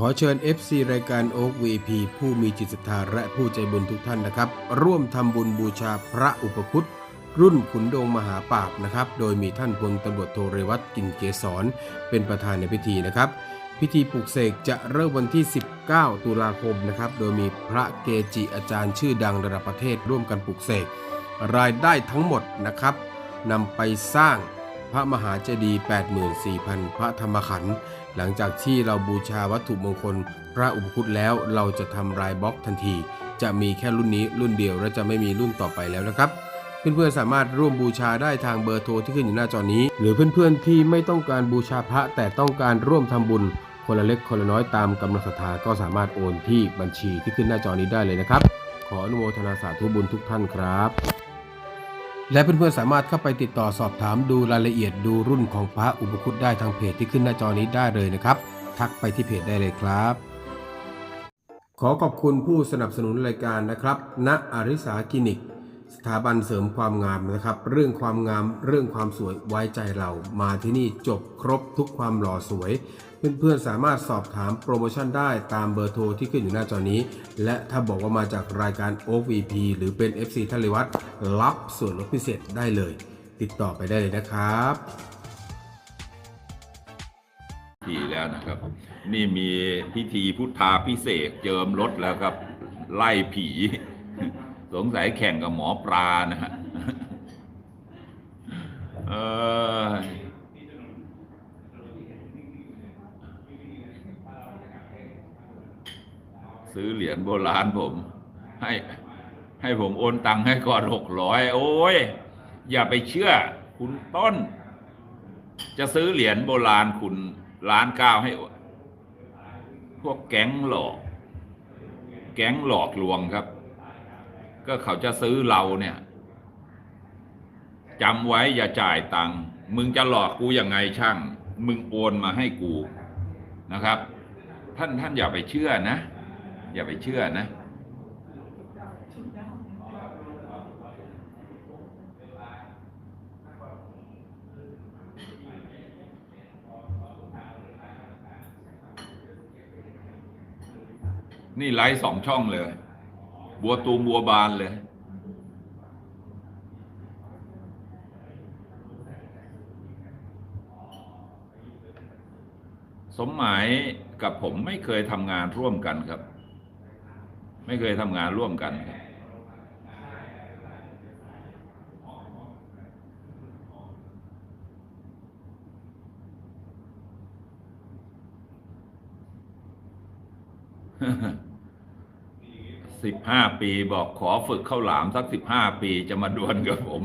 ขอเชิญ FC รายการโอ๊ก VP ผู้มีจิตศรัทธาและผู้ใจบุญทุกท่านนะครับ ร่วมทำบุญบูชาพระอุปคุตรุ่นขุนดงมหาปราบนะครับ โดยมีท่านพลตำรวจโทเรวัตกินเกษรเป็นประธานในพิธีนะครับ พิธีปลุกเสกจะเริ่มวันที่ 19 ตุลาคมนะครับ โดยมีพระเกจิอาจารย์ชื่อดังระดับประเทศร่วมกันปลุกเสกรายได้ทั้งหมดนะครับนำไปสร้างพระมหาเจดีย์84,000 พระธรรมขันธ์ หลังจากที่เราบูชาวัตถุมงคล พระอุปคุตแล้วเราจะทำรายบล็อกทันที จะมีแค่รุ่นนี้รุ่นเดียวและจะไม่มีรุ่นต่อไปแล้วนะครับเพื่อนๆสามารถร่วมบูชาได้ทางเบอร์โทรที่ขึ้นอยู่หน้าจอนี้ หรือเพื่อนๆที่ไม่ต้องการบูชาพระแต่ต้องการร่วมทำบุญ คนละเล็กคนละน้อยตามกำลังศรัทธาก็สามารถโอนที่บัญชีที่ขึ้นหน้าจอนี้ได้เลยนะครับ ขออนุโมทนาสาธุบุญทุกท่านครับ และเพื่อนๆสามารถเข้าไปติดต่อสอบถามดูรายละเอียดดูรุ่นของพระอุปคุตได้ทางเพจที่ขึ้นหน้าจอนี้ได้เลยนะครับ ทักไปที่เพจได้เลยครับ ขอขอบคุณผู้สนับสนุนรายการนะครับณอริสาคลินิก สถาบันเสริมความงามนะครับ เรื่องความงามเรื่องความสวยไว้ใจเรามาที่นี่จบครบทุกความหล่อสวย เพื่อนๆสามารถสอบถามโปรโมชั่นได้ตามเบอร์โทรที่ขึ้นอยู่หน้าจอนี้ และถ้าบอกว่ามาจากรายการ o v p หรือเป็น FC ทะเลวัตรับส่วนลดพิเศษได้เลย ติดต่อไปได้เลยนะครับทีแล้วนะครับ นี่มีพิธีพุทธาพิเศษเจิมรถแล้วครับ ไล่ผี สงสัยแข่งกับหมอปลานะฮะเออ ซื้อเหรียญโบราณผม ให้ให้ผมโอนตังค์ให้ก่อนหกร้อยโอ้ย อย่าไปเชื่อ คุณต้น จะซื้อเหรียญโบราณคุณล้านเก้าให้พวกแก๊งหลอก แก๊งหลอกลวงครับ ก็เขาจะซื้อเราเนี่ยจำไว้อย่าจ่ายตังค์มึงจะหลอกกูยังไงช่าง มึงโอนมาให้กูนะครับ ท่านท่านอย่าไปเชื่อนะ อย่าไปเชื่อนะ นี่ไลฟ์สองช่องเลย บัวตูมบัวบานเลยสมหมายกับผมไม่เคยทำงานร่วมกันครับ ไม่เคยทำงานร่วมกันครับสิบห้าปีบอกขอฝึกเข้าวหลามสักสิบห้าปีจะมาดวลกับผม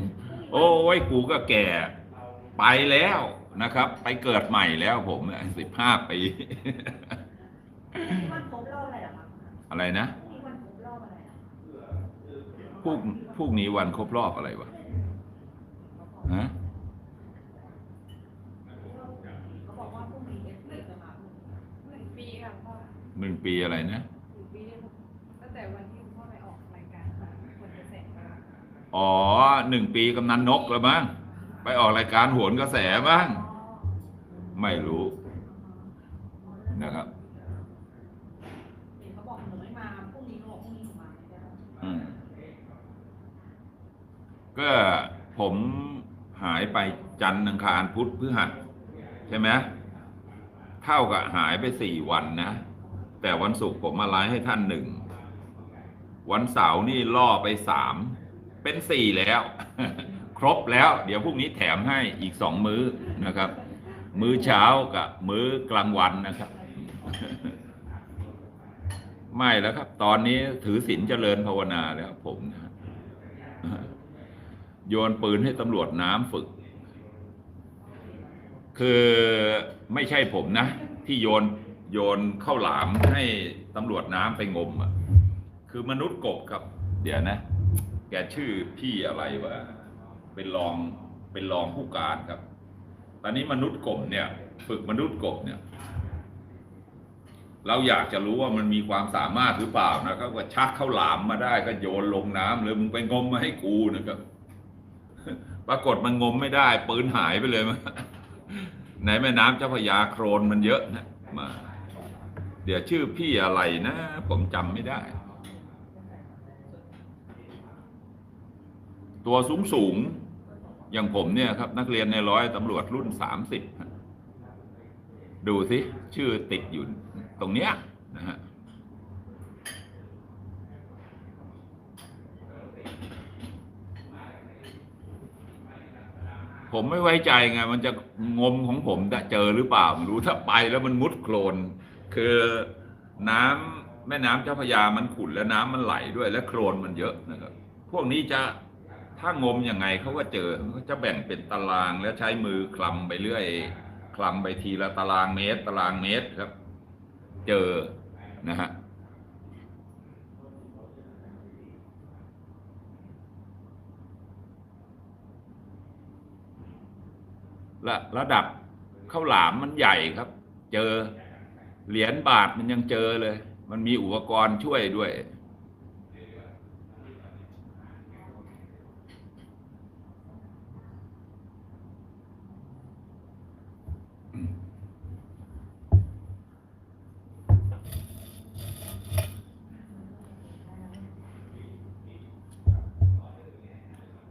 โอ้ยกูก็แก่ไปแล้วนะครับ ไปเกิดใหม่แล้วผมสิบห้าปีวันครบรอบอะไรเหรอคะอะไรนะ ที่วันครบรอบอะไรอะ พวกพวกนี้วันครบรอบอะไรวะฮะเขาบอกว่าพรุ่งนี้เอฟเฟกต์จะมาหนึ่งปีค่ะพ่อหนึ่งปีอะไรนะหนึ่งปีตั้งแต่วันที่พ่อไปออกรายการคนจะแสนมาอ๋อหนึ่งปีกำนันนกแล้วมั้งไปออกรายการโหนกระแสบ้าง ไม่รู้นะครับ เห็นเขาบอกหนูไม่มาพรุ่งนี้เขาบอกพรุ่งนี้หนูมาไม่ได้ อืม ก็ผมหายไปจันทร์อังคารพุธพฤหัส ใช่ไหมเท่ากับหายไปสี่วันนะ แต่วันศุกร์ผมมาไลฟ์ให้ท่านหนึ่ง วันเสาร์นี่ล่อไปสามเป็นสี่แล้ว ครบแล้ว เดี๋ยวพรุ่งนี้แถมให้อีกสองมื้อนะครับ มื้อเช้ากับมื้อกลางวันนะครับ ไม่แล้วครับ ตอนนี้ถือศีลเจริญภาวนาแล้วผมนะ โยนปืนให้ตำรวจน้ำฝึก คือไม่ใช่ผมนะ ที่โยนโยนเข้าวหลามให้ตำรวจน้ำไปงมอะคือมนุษย์กบครับ เดี๋ยวนะ แกชื่อพี่อะไรวะเป็นรองเป็นรองผู้การครับ ตอนนี้มนุษย์กบเนี่ย ฝึกมนุษย์กบเนี่ย เราอยากจะรู้ว่ามันมีความสามารถหรือเปล่านะครับก็ชักเข้าวหลามมาได้ก็โยนลงน้ำเลยมึงไปงมมาให้กูนะครับ ปรากฏมันงมไม่ได้ ปืนหายไปเลยมาในแม่น้ำเจ้าพยาโครนมันเยอะนะมา เดี๋ยวชื่อพี่อะไรนะ ผมจำไม่ได้ ตัวสูงสูงอย่างผมเนี่ยครับ นักเรียนในร้อยตำรวจรุ่นสามสิบดูสิ ชื่อติดอยู่ตรงเนี้ยนะฮะ ผมไม่ไว้ใจไง มันจะงมของผมจะเจอหรือเปล่าไม่รู้ถ้าไปแล้วมันมุดโคลน คือน้ำแม่น้ำเจ้าพระยามันขุ่นและน้ำมันไหลด้วย และโคลนมันเยอะนะครับ พวกนี้จะถ้างมยังไงเขาก็เจอเขาจะแบ่งเป็นตารางแล้วใช้มือคลำไปเรื่อยคลำไปทีละตารางเมตร ตารางเมตรครับ เจอนะฮะ ระระดับข้าวหลามมันใหญ่ครับ เจอเหรียญบาทมันยังเจอเลย มันมีอุปกรณ์ช่วยด้วย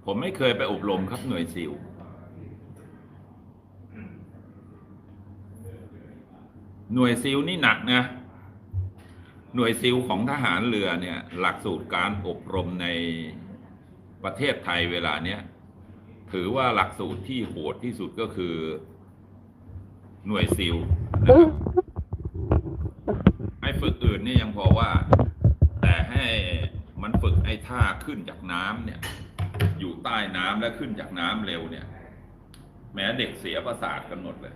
ผมไม่เคยไปอบรมครับหน่วยซิล หน่วยซิลนี่หนักนะหน่วยซิลของทหารเรือเนี่ยหลักสูตรการอบรมในประเทศไทยเวลาเนี้ยถือว่าหลักสูตรที่โหดที่สุดก็คือ หน่วยซิลนะครับไอ้ฝึกอื่นนี่ยังพอว่า แต่ให้มันฝึกไอ้ท่าขึ้นจากน้ำเนี่ย อยู่ใต้น้ำและขึ้นจากน้ำเร็วเนี่ย แม้เด็กเสียประสาทกันหมดเลย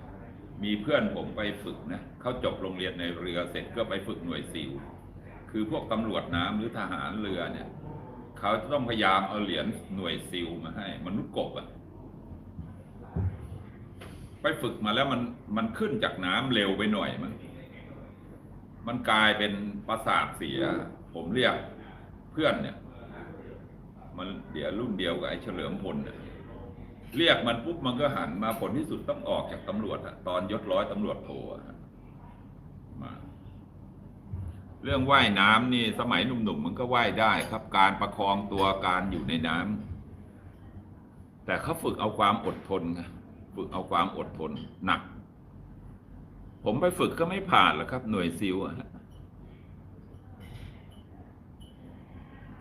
มีเพื่อนผมไปฝึกนะเขาจบโรงเรียนในเรือเสร็จก็ไปฝึกหน่วยซิลคือพวกตำรวจน้ำหรือทหารเรือเนี่ยเขาจะต้องพยายามเอาเหรียญหน่วยซิลมาให้ มนุษย์กบอะไปฝึกมาแล้วมันมันขึ้นจากน้ำเร็วไปหน่อยมันมันกลายเป็นประสาทเสีย ผมเรียกเพื่อนเนี่ย มันเดี๋ยวรุ่นเดียวกับไอ้เฉลิมพลน่ะ เรียกมันปุ๊บมันก็หันมาผลที่สุดต้องออกจากตำรวจอะตอนยศร้อยตำรวจโทอะมาเรื่องว่ายน้ำนี่สมัยหนุ่มๆมันก็ว่ายได้ครับการประคองตัวการอยู่ในน้ำแต่เขาฝึกเอาความอดทนไงฝึกเอาความอดทนหนัก ผมไปฝึกก็ไม่ผ่านหรอกครับ หน่วยซิลอะ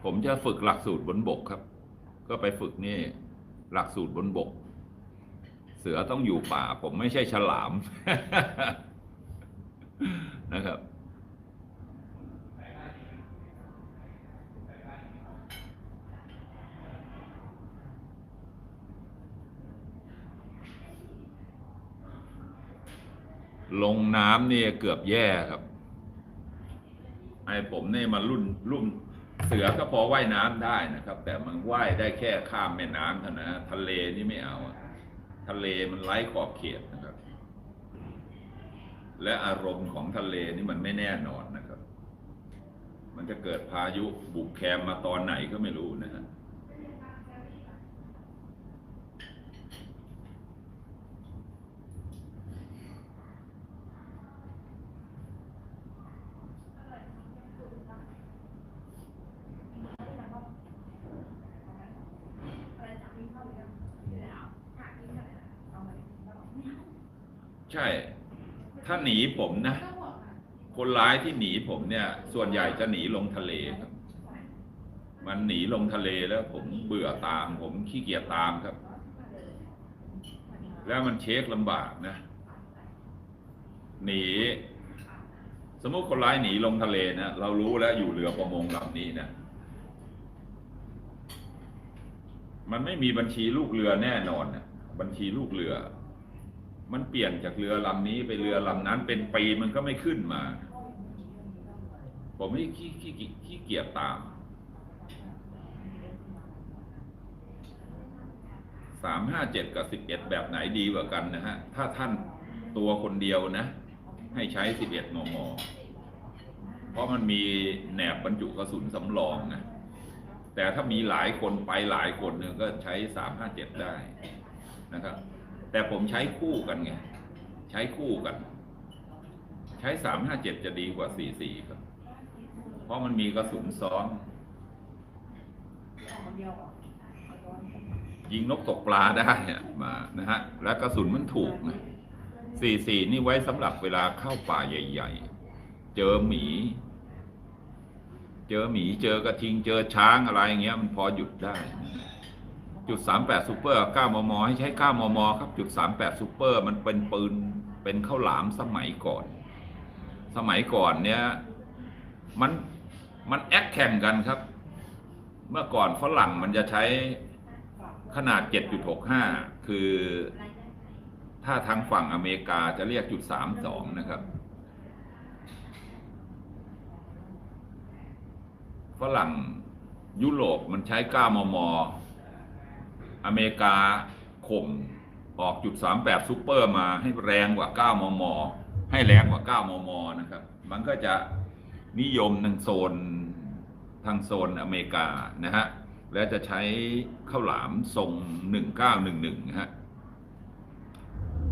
ผมจะฝึกหลักสูตรบนบกครับ ก็ไปฝึกนี่ หลักสูตรบนบก เสือต้องอยู่ป่า ผมไม่ใช่ฉลาม นะครับ ลงน้ำนี่เกือบแย่ครับ ไอ้ผมเนี่ยมันรุ่นรุ่น เสือก็พอว่ายน้ำได้นะครับ แต่มันว่ายได้แค่ข้ามแม่น้ำเท่านั้นนะทะเลนี่ไม่เอาทะเลมันไร้ขอบเขตนะครับ และอารมณ์ของทะเลนี่มันไม่แน่นอนนะครับ มันจะเกิดพายุบุกแคมมาตอนไหนก็ไม่รู้นะฮะ ใช่ ถ้าหนี ผมนะ คนร้ายที่หนีผมเนี่ย ส่วนใหญ่จะหนีลงทะเลครับ มันหนีลงทะเลแล้ว ผมเบื่อตาม ผมขี้เกียจตามครับ แล้วมันเช็คลำบากนะ หนี สมมติคนร้ายหนีลงทะเลนะเรารู้แล้วอยู่เรือประมงลำนี้นะมันไม่มีบัญชีลูกเรือแน่นอนนะบัญชีลูกเรือ มันเปลี่ยนจากเรือลำนี้ไปเรือลำนั้น เป็นปีมันก็ไม่ขึ้นมา ผมไม่ขี้ขี้ขี้ขี้เกียจตามสามห้าเจ็ดกับสิบเอ็ดแบบไหนดีกว่ากันนะฮะ ถ้าท่านตัวคนเดียวนะ ให้ใช้สิบเอ็ดมม เพราะมันมีแหนบบรรจุกระสุนสำรองนะ แต่ถ้ามีหลายคนไปหลายคนเนี่ยก็ใช้สามห้าเจ็ดได้นะครับ แต่ผมใช้คู่กันไง ใช้คู่กัน ใช้สามห้าเจ็ดจะดีกว่าสี่สี่ครับ เพราะมันมีกระสุนซ้อน ยิงนกตกปลาได้มานะฮะ แล้วกระสุนมันถูกนะสี่สี่นี่ไว้สำหรับเวลาเข้าป่าใหญ่ ๆ เจอหมี เจอหมีเจอกระทิงเจอช้างอะไรอย่างเงี้ย มันพอหยุดได้ จุดสามแปดซูเปอร์เก้ามมให้ใช้เก้ามมครับจุดสามแปดซูเปอร์มันเป็นปืนเป็นข้าวหลามสมัยก่อน สมัยก่อนเนี้ยมันมันแอคแข่งกันครับ เมื่อก่อนฝรั่งมันจะใช้ขนาด 7.65 คือ ถ้าทางฝั่งอเมริกาจะเรียกจุด32 นะครับ ฝรั่งยุโรปมันใช้ 9 มม อเมริกาข่มออกจุด38ซูเปอร์มาให้แรงกว่า 9 มม ให้แรงกว่า 9 มม นะครับ มันก็จะนิยมทางโซนทางโซนอเมริกานะฮะ และจะใช้ข้าวหลามทรง 1911นะฮะ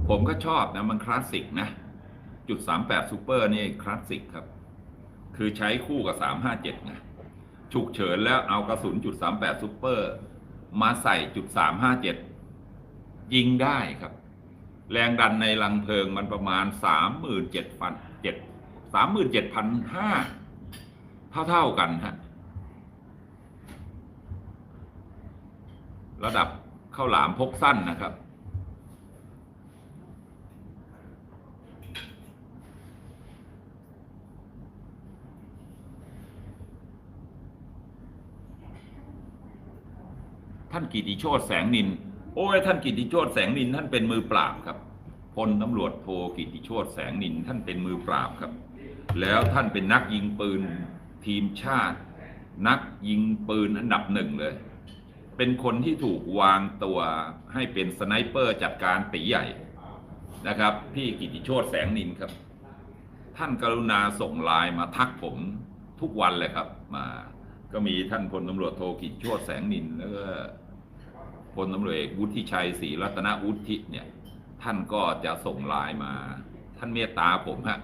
ผมก็ชอบนะ มันคลาสสิกนะ จุด 38ซูเปอร์นี่คลาสสิกครับ คือใช้คู่กับ 357ไงฉุกเฉินแล้วเอากระสุนจุด38ซูเปอร์ มาใส่จุดสามห้าเจ็ดยิงได้ครับ แรงดันในลังเพลิงมันประมาณสามหมื่นเจ็ดพันเจ็ดสามหมื่นเจ็ดพันห้าเท่าเท่ากันฮะระดับข้าวหลามพกสั้นนะครับ ท่านกิติโชตแสงนิน โอ้ยท่านกิติโชตแสงนิน ท่านเป็นมือปราบครับพลตำรวจโทกิติโชตแสงนิน ท่านเป็นมือปราบครับ แล้วท่านเป็นนักยิงปืนทีมชาติ นักยิงปืนอันดับหนึ่งเลย เป็นคนที่ถูกวางตัวให้เป็นสไนเปอร์จัดการตีใหญ่นะครับ พี่กิติโชตแสงนินครับ ท่านกรุณาส่งไลน์มาทักผมทุกวันเลยครับ มาก็มีท่านพลตำรวจโทกิติโชตแสงนินแล้วก็ พลตำรวจเอกวุฒิชัยศรีรัตนวุฒิเนี่ยท่านก็จะส่งไลน์มา ท่านเมตตาผมฮะ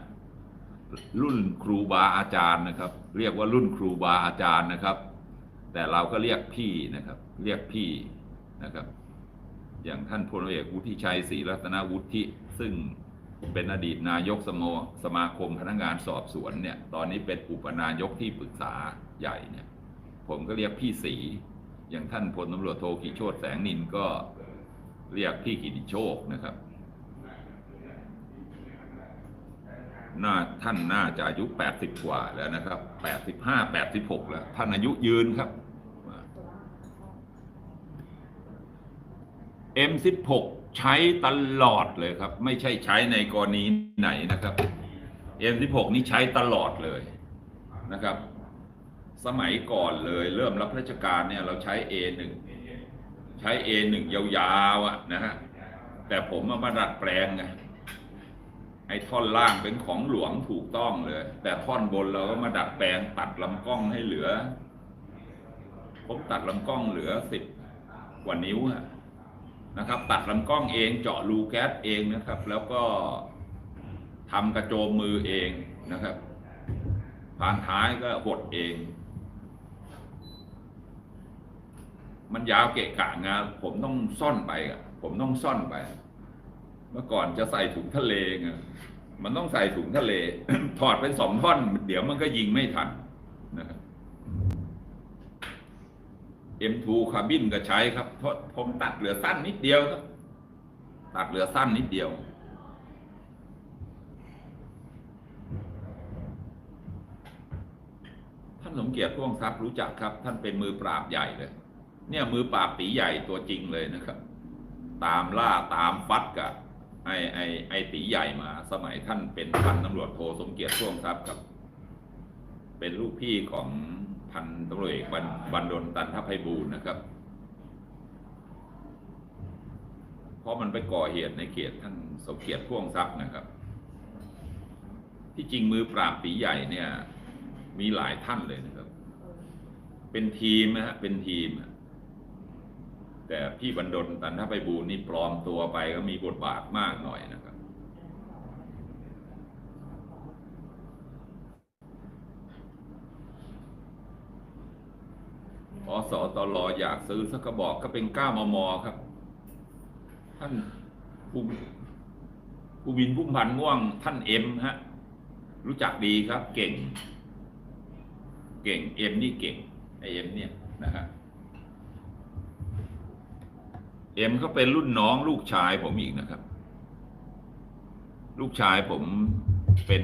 รุ่นครูบาอาจารย์นะครับ เรียกว่ารุ่นครูบาอาจารย์นะครับ แต่เราก็เรียกพี่นะครับ เรียกพี่นะครับ อย่างท่านพลเอกวุฒิชัยศรีรัตนวุฒิซึ่งเป็นอดีตนายกสโมสมาคมพนักงานสอบสวนเนี่ย ตอนนี้เป็นอุปนายกที่ปรึกษาใหญ่เนี่ย ผมก็เรียกพี่ศรี อย่างท่านพลตำรวจโทกิโชตแสงนินก็เรียกพี่กิติโชคนะครับน่าท่านน่าจะอายุ 80 กว่าแล้วนะครับ 85 86 แล้ว ท่านอายุยืนครับ M16 ใช้ตลอดเลยครับ ไม่ใช่ใช้ในกรณีไหนนะครับ M16 นี่ใช้ตลอดเลยนะครับ สมัยก่อนเลยเริ่มรับราชการเนี่ยเราใช้ A1 ใช้ A1 ยาวๆอะนะฮะแต่ผมมามาดัดแปลงไงไอ้ท่อนล่างเป็นของหลวงถูกต้องเลย แต่ท่อนบนเราก็มาดัดแปลงตัดลำกล้องให้เหลือ ผมตัดลำกล้องเหลือสิบกว่านิ้วนะครับ ตัดลำกล้องเองเจาะรูแก๊สเองนะครับ แล้วก็ทำกระโจมมือเองนะครับผ่านท้ายก็หดเอง มันยาวเกะกะงานผมต้องซ่อนไปอะผมต้องซ่อนไป เมื่อก่อนจะใส่ถุงทะเลไงมันต้องใส่ถุงทะเล ถอดเป็นสองท่อน เดี๋ยวมันก็ยิงไม่ทันนะครับ M2 คาร์บินก็ใช้ครับเพราะผมตัดเหลือสั้นนิดเดียวครับ ตัดเหลือสั้นนิดเดียวท่านสมเกียรติพ่วงทรัพย์รู้จักครับ ท่านเป็นมือปราบใหญ่เลย เนี่ยมือปราบตีใหญ่ตัวจริงเลยนะครับ ตามล่าตามฟัดกับไอ้ไอ้ไอ้ตีใหญ่มา สมัยท่านเป็นพันตำรวจโทสมเกียรติช่วงทรัพย์ครับ เป็นลูกพี่ของพันตำรวจเอกบันบันดลตันทไพบูลย์นะครับ เพราะมันไปก่อเหตุในเขตท่านสมเกียรติพ่วงทรัพย์นะครับ ที่จริงมือปราบตีใหญ่เนี่ย มีหลายท่านเลยนะครับ เป็นทีมนะฮะเป็นทีม แต่พี่บรรดลตันทไปบูรนี่ปลอมตัวไปก็มีบทบาทมากหน่อยนะครับ อสอตลออยากซื้อสักกระบอกก็เป็นก้ามมอครับ ท่านภูภูวินพุ่มพันม่วงท่านเอ็มฮะ รู้จักดีครับ เก่ง เก่งเอ็มนี่เก่งไอเอ็มเนี่ยนะครับ เอ็มเขาเป็นรุ่นน้องลูกชายผมอีกนะครับ ลูกชายผมเป็น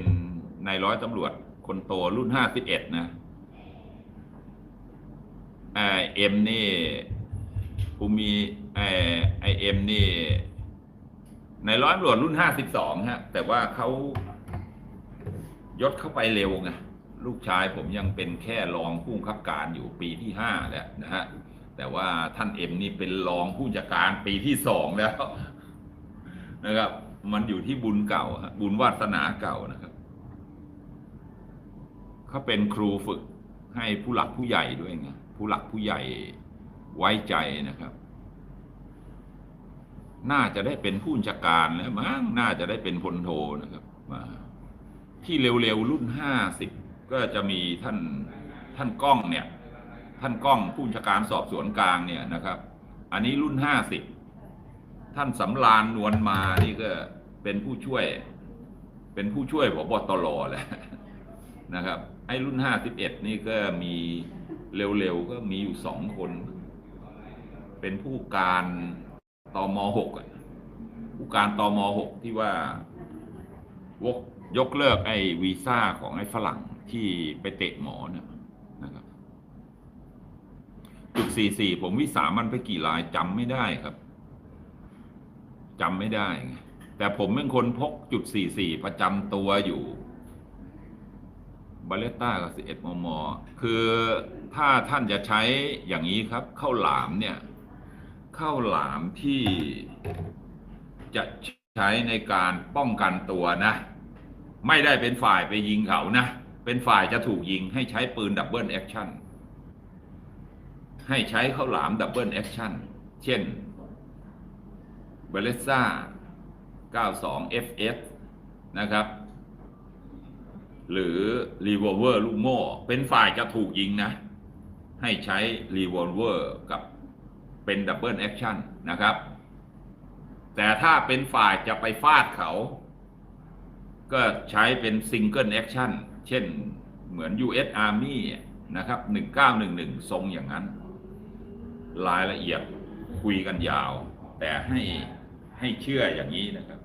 นายร้อยตำรวจคนโตรุ่นห้าสิบเอ็ดนะไอเอ็มนี่ภูมิไอไอเอ็มนี่นายร้อยตำรวจรุ่นห้าสิบสองฮะ แต่ว่าเขายศเข้าไปเร็วไงลูกชายผมยังเป็นแค่รองผู้บังคับการอยู่ปีที่ห้าแล้วนะฮะ แต่ว่าท่านเอ็มนี่เป็นรองผู้จัดการปีที่สองแล้วนะครับ มันอยู่ที่บุญเก่า บุญวาสนาเก่านะครับเขาเป็นครูฝึกให้ผู้หลักผู้ใหญ่ด้วยไงผู้หลักผู้ใหญ่ไว้ใจนะครับ น่าจะได้เป็นผู้บัญชาการแล้วมั้งน่าจะได้เป็นพลโทนะครับมาที่เร็วๆรุ่นห้าสิบก็จะมีท่านท่านก้องเนี่ย ท่านก้องผู้บัญชาการสอบสวนกลางเนี่ยนะครับ อันนี้รุ่นห้าสิบท่านสำรานนวลมานี่ก็เป็นผู้ช่วย เป็นผู้ช่วยผบตรแหละนะครับไอ้รุ่นห้าสิบเอ็ดนี่ก็มีเร็วๆก็มีอยู่สองคน เป็นผู้การตมหกผู้การตมหกที่ว่าวกยกเลิกไอ้วีซ่าของไอ้ฝรั่งที่ไปเตะหมอเนี่ย จุดสี่สี่ผมวิสามันไปกี่ลายจำไม่ได้ครับจำไม่ได้ไงแต่ผมเป็นคนพกจุดสี่สี่ประจำตัวอยู่บาเลต้ากับสิเอ็ดมม คือถ้าท่านจะใช้อย่างนี้ครับข้าวหลามเนี่ยข้าวหลามที่จะใช้ในการป้องกันตัวนะ ไม่ได้เป็นฝ่ายไปยิงเขานะ เป็นฝ่ายจะถูกยิงให้ใช้ปืนดับเบิลแอคชั่น ให้ใช้ข้าวหลามดับเบิลแอคชั่น เช่นเบเลซ่า 92 FS นะครับ หรือรีวอลเวอร์ลูกโม่ เป็นฝ่ายจะถูกยิงนะ ให้ใช้รีวอลเวอร์กับเป็นดับเบิลแอคชั่นนะครับ แต่ถ้าเป็นฝ่ายจะไปฟาดเขา ก็ใช้เป็นซิงเกิลแอคชั่น เช่นเหมือน US Army นะครับ 1911 ทรงอย่างนั้น รายละเอียดคุยกันยาว แต่ให้ให้เชื่ออย่างนี้นะครับ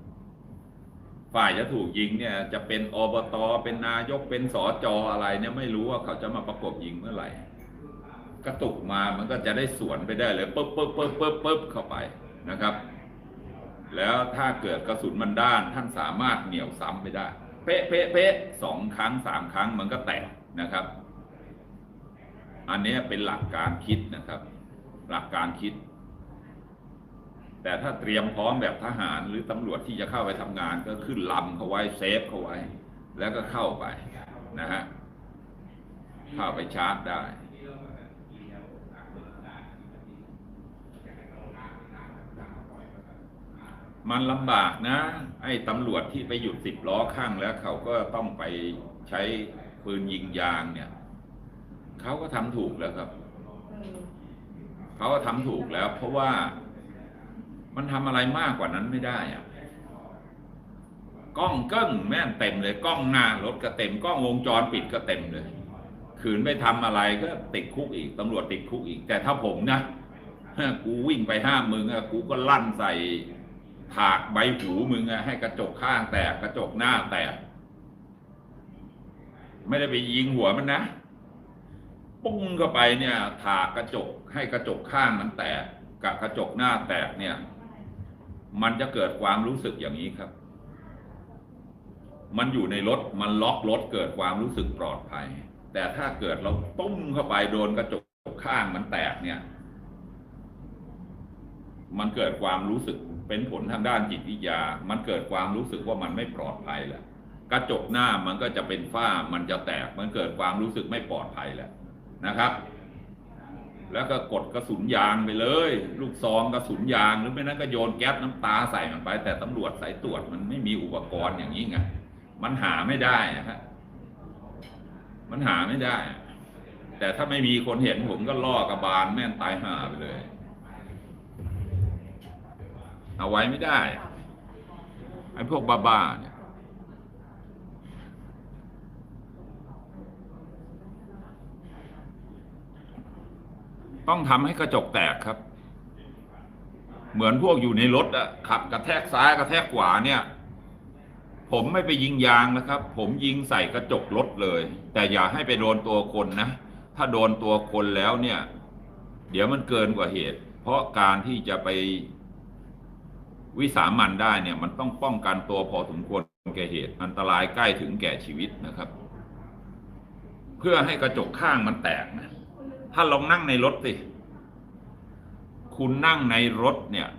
ฝ่ายจะถูกยิงเนี่ยจะเป็นอบตเป็นนายกเป็นสอจออะไรเนี่ยไม่รู้ว่าเขาจะมาประกบยิงเมื่อไหร่ กระตุกมามันก็จะได้สวนไปได้เลยปึ๊บปึ๊บปึ๊บปึ๊บปึ๊บเข้าไปนะครับ แล้วถ้าเกิดกระสุนมันด้านท่านสามารถเหนี่ยวซ้ำไปได้ เป๊ะเป๊ะเป๊ะสองครั้งสามครั้งมันก็แตกนะครับ อันนี้เป็นหลักการคิดนะครับ หลักการคิด แต่ถ้าเตรียมพร้อมแบบทหารหรือตำรวจที่จะเข้าไปทำงานก็ขึ้นลำเขาไว้เซฟเขาไว้ แล้วก็เข้าไปนะฮะเข้าไปชาร์จได้มันลำบากนะ ไอ้ตำรวจที่ไปหยุดสิบล้อข้างแล้วเขาก็ต้องไปใช้ปืนยิงยางเนี่ย เขาก็ทำถูกแล้วครับ เขาก็ทำถูกแล้ว เพราะว่ามันทำอะไรมากกว่านั้นไม่ได้อะกล้องเกิ้งแม่นเต็มเลยกล้องหน้ารถก็เต็มกล้องวงจรปิดก็เต็มเลย ขืนไม่ทำอะไรก็ติดคุกอีกตำรวจติดคุกอีก แต่ถ้าผมนะกูวิ่งไปห้ามมึงอะกูก็ลั่นใส่ถากใบหูมึงอะให้กระจกข้างแตกกระจกหน้าแตกไม่ได้ไปยิงหัวมันนะ ปุ้งเข้าไปเนี่ยถากกระจกให้กระจกข้างมันแตกกับกระจกหน้าแตกเนี่ย มันจะเกิดความรู้สึกอย่างนี้ครับ มันอยู่ในรถมันล็อกรถเกิดความรู้สึกปลอดภัย แต่ถ้าเกิดเราตุ้มเข้าไปโดนกระจกข้างมันแตกเนี่ย มันเกิดความรู้สึกเป็นผลทางด้านจิตวิทยา มันเกิดความรู้สึกว่ามันไม่ปลอดภัยแหละกระจกหน้ามันก็จะเป็นฝ้ามันจะแตกมันเกิดความรู้สึกไม่ปลอดภัยแหละ นะครับ แล้วก็กดกระสุนยางไปเลย ลูกซองกระสุนยางหรือไม่นั้นก็โยนแก๊สน้ำตาใส่มันไป แต่ตำรวจสายตรวจมันไม่มีอุปกรณ์อย่างนี้ไงมันหาไม่ได้นะฮะมันหาไม่ได้ แต่ถ้าไม่มีคนเห็นผมก็ล่อกระบาลแม่นตายห่าไปเลย เอาไว้ไม่ได้ไอ้พวกบ้าๆเนี่ย ต้องทำให้กระจกแตกครับ เหมือนพวกอยู่ในรถอะขับกระแทกซ้ายกระแทกขวาเนี่ย ผมไม่ไปยิงยางนะครับ ผมยิงใส่กระจกรถเลย แต่อย่าให้ไปโดนตัวคนนะ ถ้าโดนตัวคนแล้วเนี่ย เดี๋ยวมันเกินกว่าเหตุ เพราะการที่จะไปวิสามันได้เนี่ยมันต้องป้องกันตัวพอสมควรแก่เหตุ อันตรายใกล้ถึงแก่ชีวิตนะครับ เพื่อให้กระจกข้างมันแตกนะ ถ้าลองนั่งในรถสิ คุณนั่งในรถเนี่ย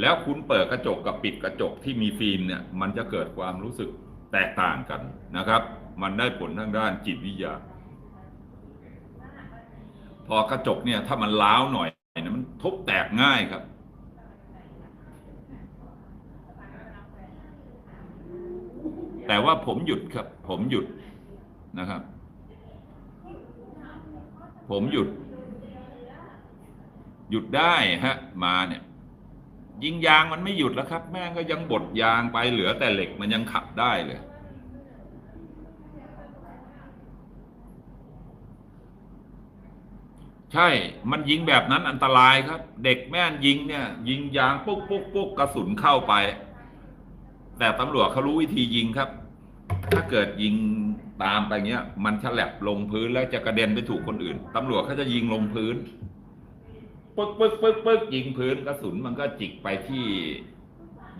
แล้วคุณเปิดกระจกกับปิดกระจกที่มีฟิล์มเนี่ย มันจะเกิดความรู้สึกแตกต่างกันนะครับ มันได้ผลทางด้านจิตวิทยา พอกระจกเนี่ยถ้ามันล้าวหน่อยนะมันทุบแตกง่ายครับ แต่ว่าผมหยุดครับ ผมหยุดนะครับ ผมหยุด หยุดได้ฮะ มาเนี่ย ยิงยางมันไม่หยุดแล้วครับ แม่งก็ยังบดยางไปเหลือแต่เหล็กมันยังขับได้เลยใช่ มันยิงแบบนั้นอันตรายครับ เด็กแม่นยิงเนี่ย ยิงยางปุ๊กปุ๊กปุ๊กกระสุนเข้าไป แต่ตำรวจเขารู้วิธียิงครับ ถ้าเกิดยิง ตามไปเงี้ย มันฉลับลงพื้นแล้วจะกระเด็นไปถูกคนอื่นตำรวจเขาจะยิงลงพื้นปึ๊กปึ๊กปึ๊กปึ๊กยิงพื้นกระสุนมันก็จิกไปที่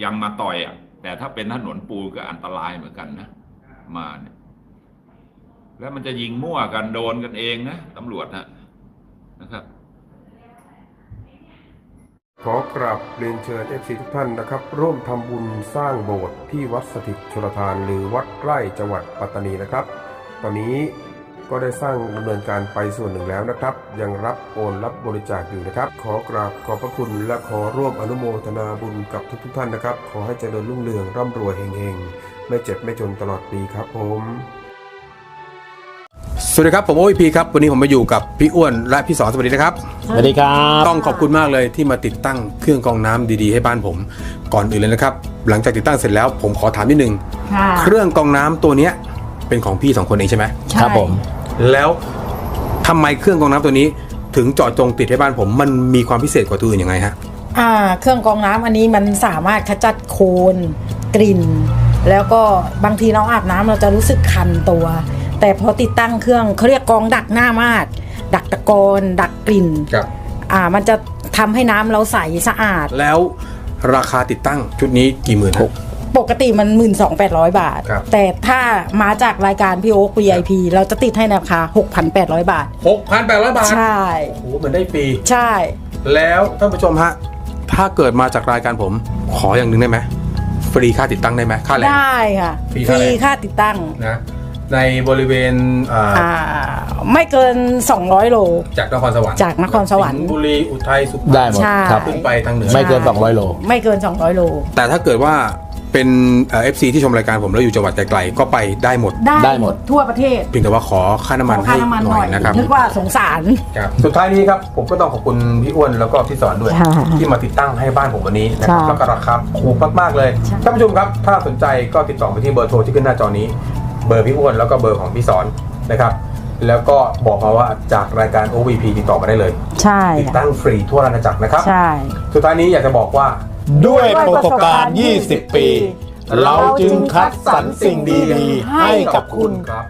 ยังมาต่อยอะ แต่ถ้าเป็นถนนปูนก็อันตรายเหมือนกันนะมาเนี่ยแล้วมันจะยิงมั่วกันโดนกันเองนะตำรวจนะนะครับ ขอกราบเรียนเชิญเอฟซีทุกท่านนะครับ ร่วมทำบุญสร้างโบสถ์ที่วัดสถิตชลทานหรือวัดไร่จังหวัดปัตตานีนะครับ ตอนนี้ก็ได้สร้างดำเนินการไปส่วนหนึ่งแล้วนะครับ ยังรับโอนรับบริจาคอยู่นะครับ ขอกราบขอบพระคุณและขอร่วมอนุโมทนาบุญกับทุกๆท่านนะครับ ขอให้เจริญรุ่งเรืองร่ำรวยเฮงๆ ไม่เจ็บไม่จนตลอดปีครับผม วัสดีครับ ผมโอพีครับ วันนี้ผมมาอยู่กับพี่อ้วนและพี่สอนสวัสดีนะครับ สวัสดีครับ ต้องขอบคุณมากเลยที่มาติดตั้งเครื่องกรองน้ำดีๆ ให้บ้านผม ก่อนอื่นเลยนะครับ หลังจากติดตั้งเสร็จแล้วผมขอถามนิดนึงค่ะเครื่องกรองน้ำตัวเนี้ยเป็นของพี่สองคนเองใช่ไหมใช่ครับผม แล้วทำไมเครื่องกรองน้ำตัวนี้ ถึงเจาะจงติดให้บ้านผม มันมีความพิเศษกว่าตัวอื่นยังไงฮะอ่า เครื่องกรองน้ำอันนี้มันสามารถขจัดโคลนกลิ่น แล้วก็บางทีเราอาบน้ำเราจะรู้สึกคันตัว แต่พอติดตั้งเครื่องเขาเรียกกรองดักหน้ามาดดักตะกอนดักกลิ่นครับ อ่ามันจะทำให้น้ำเราใสสะอาด แล้วราคาติดตั้งชุดนี้กี่หมื่นฮะปกติมัน 12,800 บาท ครับ แต่ถ้ามาจากรายการพี่โอ๊ค VIP เราจะติดให้ในราคา 6,800 บาท หกพันแปดร้อยบาทใช่ โอ้โหเหมือนได้ฟรี ใช่ แล้วท่านผู้ชมฮะ ถ้าเกิดมาจากรายการผม ขออย่างหนึ่งได้ไหม ฟรีค่าติดตั้งได้ไหม ค่าแรง ได้ค่ะ ฟรีฟเท่าไหร่ รีค่าติดตั้ง นะ ในบริเวณอ่าอ่าไม่เกิน 200 โล จากนครสวรรค์จากนครสวรรค์ งห์บุรีอุทัยสุพรรณได้หมดใช่ ครับ ขึ้นไปทางเหนือ ไม่เกิน 200 โล ไม่เกิน 200 โล แต่ถ้าเกิดว่าเป็นเอฟซีที่ชมรายการผมแล้วอยู่จังหวัดไกลๆก็ไปได้หมด ได้ได้หมด ทั่วประเทศเพียงแต่ว่าขอค่าน้ำมันขอให้ค่าน้ำมันหหน่น่ออยยนะครับ นึกว่าสงสารสุดท้ายนี้ครับผมก็ต้องขอบคุณพี่อ้วนแล้วก็พี่สอนด้วย ค่ะที่มาติดตั้งให้บ้านผมวันนี้นะครับค่ะแล้วก็ราคาถูกมากๆเลยใช่ ท่านผู้ชมครับ ถ้าสนใจก็ติดต่อไปที่เบอร์โทรที่ขึ้นหน้าจอนี้ เบอร์พี่อ้วนแล้วก็เบอร์ของพี่สอนนะครับ แล้วก็บอกมาว่าจากรายการ OVP ติดต่อมาได้เลยใช่ติดตั้งฟรีทั่วราชอาณาจักรนะครับ ใช่ สุดท้ายนี้อยากจะบอกว่า ด้วยประสบการณ์ 20 ปี เราจึงคัดสรรสิ่งดีๆให้กับคุณครับ